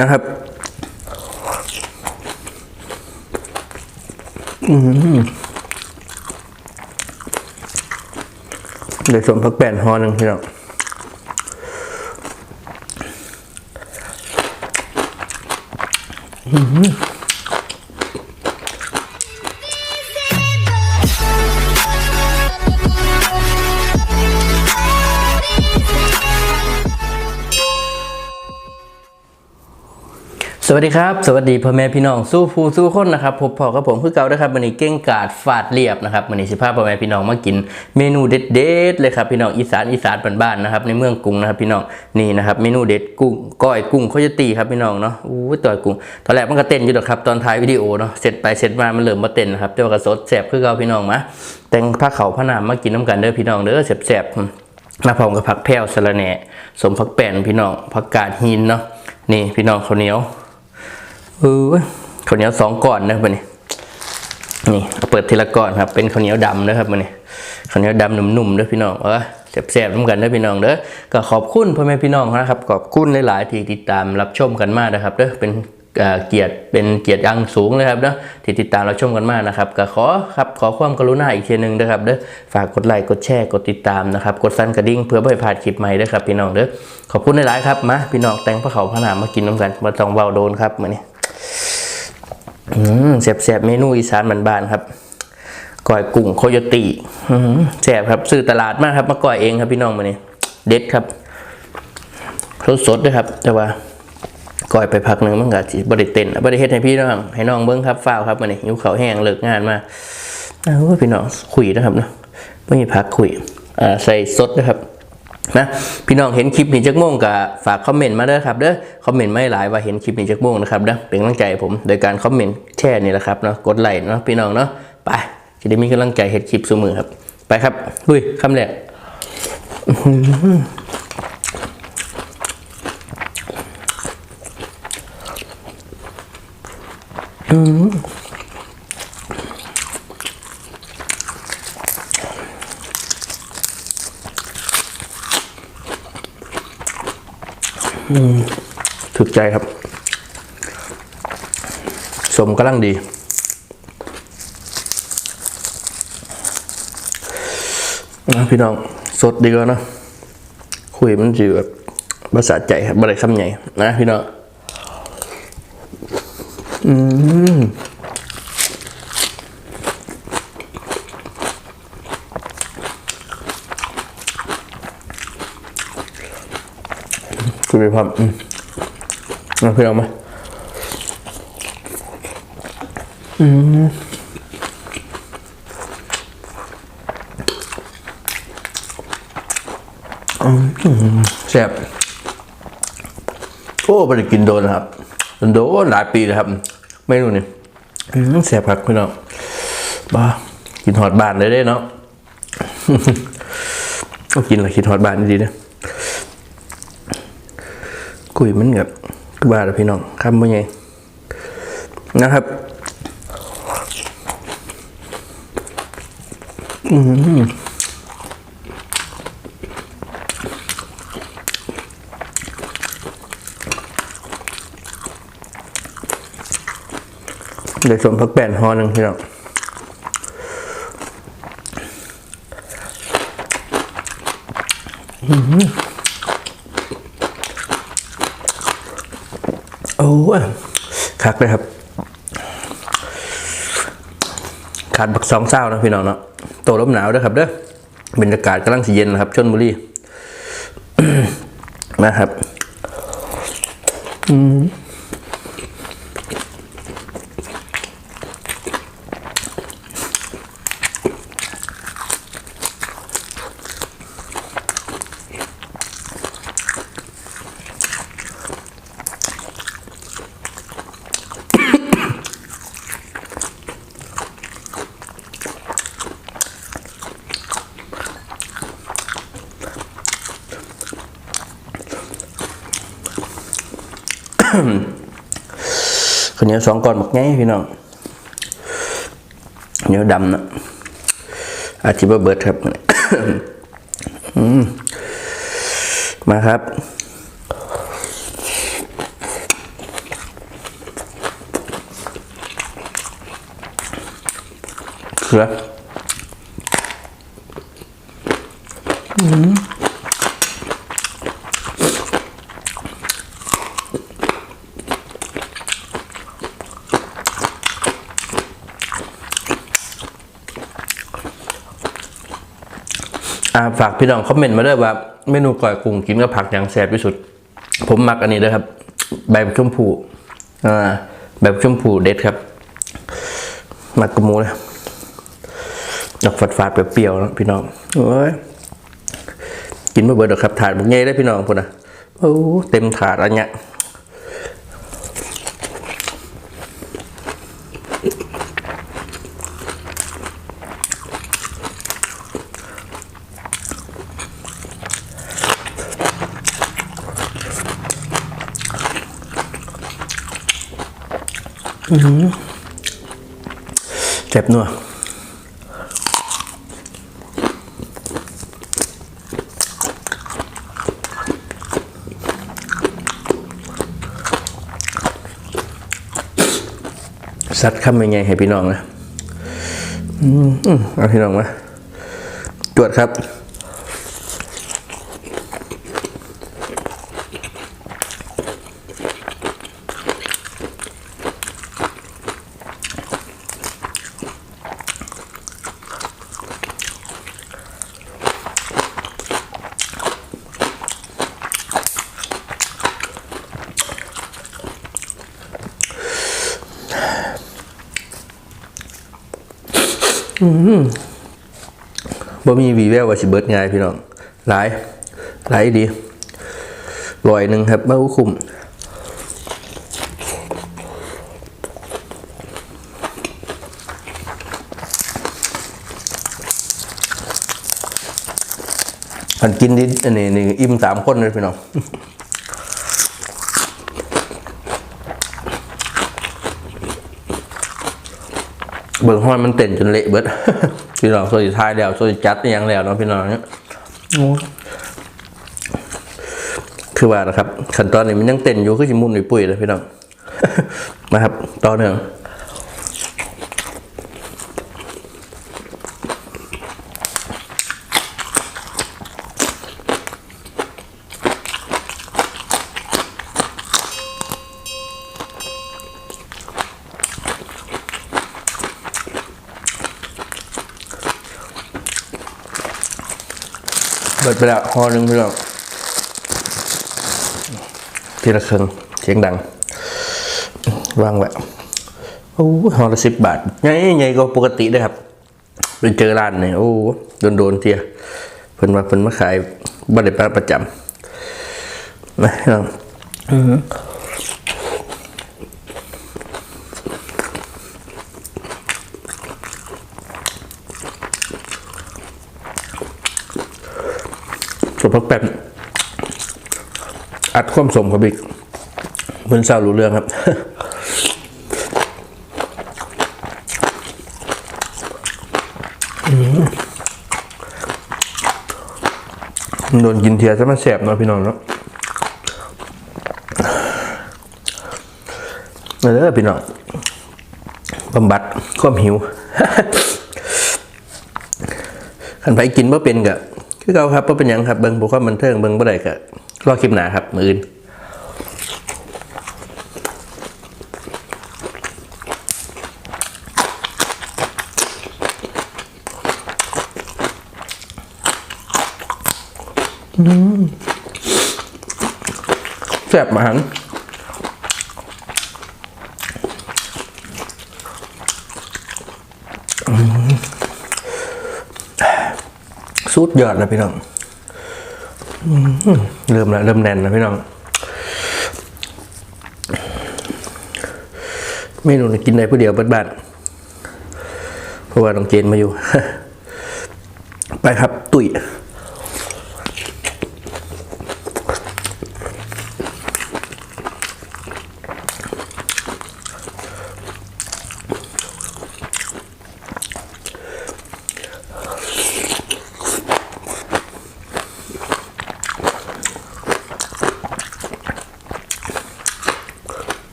นะครับ อืมเดี๋ยวสมพักแป้นหอนึงพี่น้องอืม สวัสดีครับ สวัสดีพ่อแม่พี่น้องสู้ฟูสู้คนนะครับพบพอกับผมคือเก่านะครับวันนี้เก้งกาดฟาดเรียบนะครับวันนี้สิพาพ่อแม่พี่น้องมากิน เมนูเด็ดๆเลยครับพี่น้องอีสานอีสานบ้านๆนะครับในเมืองกรุงนะครับพี่น้องนี่นะครับเมนูเด็ดกุ้งก้อยกุ้งเขาจะตีครับพี่น้องเนาะอู้ต่อยกุ้งตอนแรกมันก็เต้นอยู่ดอกครับตอนท้ายวิดีโอเนาะเสร็จไปเสร็จมามันเริ่มมาเต้นนะครับแต่ว่าก็สดแสบคือเก่าพี่น้องมาแต่งผ้าเขาผ้านามมากินน้ำกันเด้อพี่น้องเด้อแสบๆมาพร้อมกับผักแพรวสะระแหน่สมผักแป้นพี่น้องผักกาดหินเนาะนี่พี่น้องข้าวเหนียว เออข้าวเหนียวสองก้อนนะครับนี่นี่เปิดทีละก้อนครับ เป็นข้าวเหนียวดำนะครับมันนี่ข้าวเหนียวดำหนุ่มๆเด้อพี่น้องเออแซ่บๆน้ำกันเด้อพี่น้องเด้อก็ขอบคุณพ่อแม่พี่น้องนะครับขอบคุณหลายๆที่ติดตามรับชมกันมากนะครับเด้อเป็นเกียรติเป็นเกียรติยังสูงเลยครับเนาะที่ติดตามรับชมกันมากนะครับก็ขอครับขอความกรุณาอีกทีหนึ่งนะครับเด้อฝากกดไลค์กดแชร์กดติดตามนะครับกดสั่นกระดิ่งเพื่อไม่ให้พลาดคลิปใหม่เด้อครับพี่น้องเด้อขอบคุณหลายๆครับมาพี่น้องแต่งพระเขาพระนามมากินน้ำกันมาต้องเบาโดนครับมือนี้ อืมแซ่บๆเมนูอีสานบ้านๆครับก้อยกุ้งโคโยตีอืมแซ่บครับซื้อตลาดมากครับ มาก้อยเองครับพี่น้องมื้อนี้เด็ดครับสดๆด้วยครับ แต่ว่าก่อยไปพักหนึ่งมันก็สิบริเตนบริเฮ็ดให้พี่น้องให้น้องเบิ้งครับฝ้าวครับมันนี่ยิ้วเขาแห้งเลิกงานมาอ้าวพี่น้องคุยนะครับเนาะไม่มีพักคุยอ่าใส่สดนะครับ นะพี่น้องเห็นคลิปนี้จักโมงกับฝากคอมเมนต์มาเด้อครับเด้อคอมเมนต์ไม่หลายว่าเห็นคลิปนี้จักโมงนะครับเด้อเป็นกำลังใจผมโดยการคอมเมนต์แช่นี่แหละครับเนาะกดไลค์เนาะพี่น้องเนาะไปจะได้มีกำลังใจเฮ็ดคลิปสมือครับ ไปครับลุยคำแรก ถึกใจครับ สมกำลังดีนะพี่น้อง สดดีกว่านะคุยมันจะแบบภาษาใจครับบริคำใหญ่นะพี่น้อง อืม คุยไปพร้อมอืมนะพี่องมาอืมอืมแซ่บโอ้ไม่ได้กินโดนนะครับโดนหลายปีแล้วครับไม่รู้นี่อืมแซ่บครับพี่น้องบ้ากินหอดบานเลยได้เนาะก็กินละกินหอดบานดีๆนะ กุยมันแบบบ้าแล้วพี่น้องคำว่าไงนะครับเดี๋ยวสมพักแป้นหอหนึ่งพี่น้องอื้อหือโอ้ย คักนะครับขาดบักสองเศร้านะพี่น้องเนาะโตลมหนาวด้วยครับเด้อบรรยากาศกำลังสีเย็นนะครับชนบุรีนะครับ ข้เนียสองก้อนหมักไงพี่น้องเนียวดำนะอาชีะเบิร์ดครับมาครับเกลืออืม ฝากพี่น้องคอมเมนต์มาด้วยว่าเมนูก่อยกุ้งกินกับผักอย่างแซ่บที่สุด ผมมักอันนี้ด้วยครับ ใบชมพูอ่าแบบชมพูเด็ดครับมักกระมูเลยออกฝาดฝาดเปรี้ยวๆนะพี่น้องโอ้ยกินไมาเบิดหรอกครับถาดบุกใหญ่ได้พี่น้องพุ่นนะโอ้เต็มถาดอันเนี้ย เจ็บนัวสัตว์คำยังไงให้พี่น้องนะอืมอืมเอาพี่น้องมาตรวจครับ บ่มีวีแววว่าสิเบิดง่ายพี่น้อง หลาย หลายดีลอยหนึ่งครับเบ้าคุ้มอันกินดิอันนี้นี่อิ่มสามคนเลยพี่น้อง เบิ่งห้อยมันเต้นจนเละเบิดพี่น้องโซยท้ายแล้วโซยจัดอหยังแล้วเนาะพี่น้องเนี่ยโอ้คือว่านะครับ ขั้นตอนนี้มันยังเต้นอยู่คือสิมุนปุ้ยๆเลยพี่น้องมาครับต่อเนื่อง ดไปแล้วหอหนึ่งพี่น้องทีละครึ่งเสียงดังวางไว้โอ้หอละสิบบาทใหญ่ใหญ่กว่าปกติเด้วยครับไปเจอร้านเนี่ยโอ้โดนโดนๆเทียเพิ่นมาเพิ่นมาขายบัตรประจำนะพี่น้อง สุพักแป๊บอัดความสมกับอีกเพิ่อนเศร้ารู้เรื่องครับโดนกินเทียซะมันแสบเนาะพี่น้องเนาะเด้อพี่น้องบำบัดความหิวขันไปกินเมื่อเป็นกะ คือเขาครับว่าเป็นหยังครับเบิ้งบุความบันเทิงเบิ้งบ่ได้กะรอคลิปหนาครับมืออื่นแซ่บมาหัน สุดยอดนะพี่น้องเริ่มแล้วเริ่มแน่นแล้วพี่น้อง เมนูกินได้ผู้เดียวบัดบ้านเพราะว่าน้องเจนมาอยู่ ไปครับ ตุ๋ย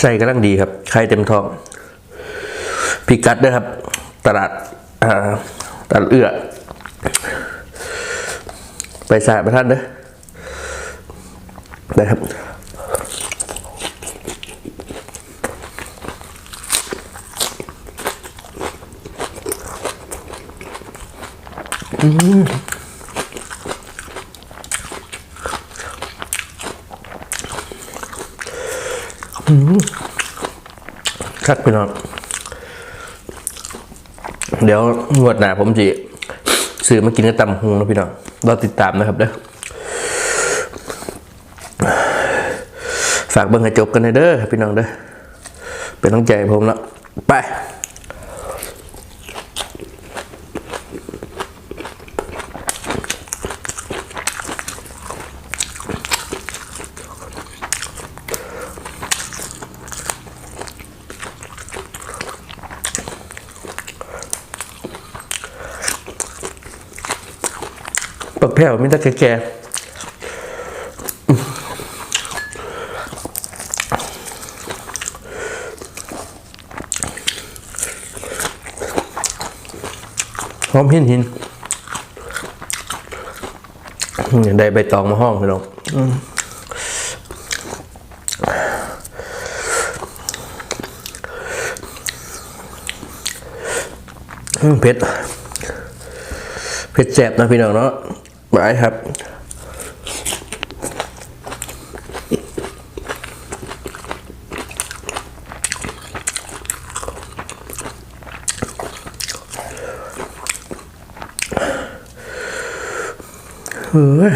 ใส่กำลังดีครับไข่เต็มท้องพิกัดด้วยครับ ตลาดอ่าตลาดเอื้อ ไปสายประท่านเด้อได้ครับ คักพี่น้องเดี๋ยวงวดหน้าผมจะซื้อมากินกับตำฮงนะพี่น้องรอติดตามนะครับเด้อฝากเบิ่งให้จบกันเด้อพี่น้องเด้อเป็นต้องใจผมแล้วไป ปักแผ่วมีแต่แก่หอมหินหินได้ใบตองมาห้องพี่น้องเผ็ดเผ็ดแสบนะพี่น้องเนาะ บายครับ เฮ้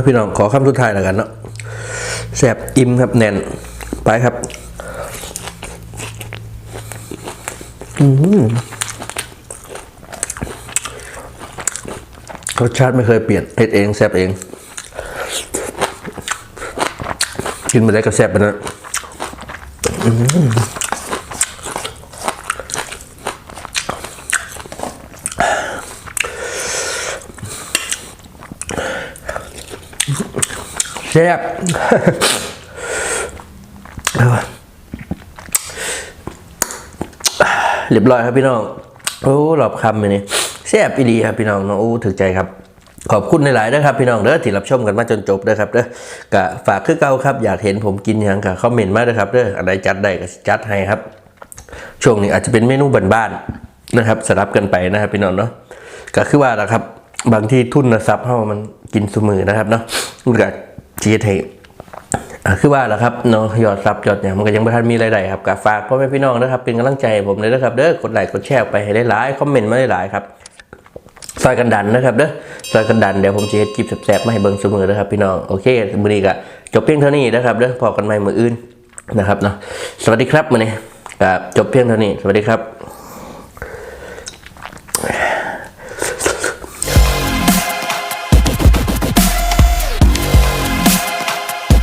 ยพี่น้องขอคำสุดท้ายแล้วกันเนาะ แสบอิ่มครับแน่น ไปครับ อืมรสชาติไม่เคยเปลี่ยนเผ็ดเองแซบเอง กินไปได้ก็แซบไปนะ แซ่บเรียบร้อยครับพี่น้อง โอ้หลอบคำเลยนี่แซ่บอีดีครับพี่น้องเนาะโอ้ถึกใจครับ ขอบคุณหลายๆนะครับ พี่น้องเด้อที่รับชมกันมาจนจบเด้อครับเด้อกะฝากคือเก่าครับ อยากเห็นผมกินยังกะคอมเมนต์มาเด้อครับเด้ออะไรจัดได้ก็จัดให้ครับ ช่วงนี้อาจจะเป็นเมนูบ้านๆนะครับสลับกันไปนะครับพี่น้องเนาะก็คือว่านะครับ บางที่ทุนทรัพย์เฮามันกินสมือนะครับเนาะมันก็ จีเทอะคือว่าแหละครับเนาะยอดซับยอดเนี่ยมันก็ยังไม่ทันมีรายได้ครับก็ฝากพ่อแม่พี่น้องนะครับเป็นกำลังใจผมเลยนะครับเด้อกดไลค์กดแชร์ไปให้หลายๆคอมเมนต์มาหลายๆครับซอยกันดันนะครับเด้อซอยกันดันเดี๋ยวผมจะเฮ็ดคลิปแซ่บๆมาให้เบิ่งเสมอนะครับพี่น้องโอเคมื้อนี้ก็จบเพียงเท่านี้นะครับเด้อพอกันใหม่มื้ออื่นนะครับเนาะสวัสดีครับมื้อนี้ก็จบเพียงเท่านี้สวัสดีครับ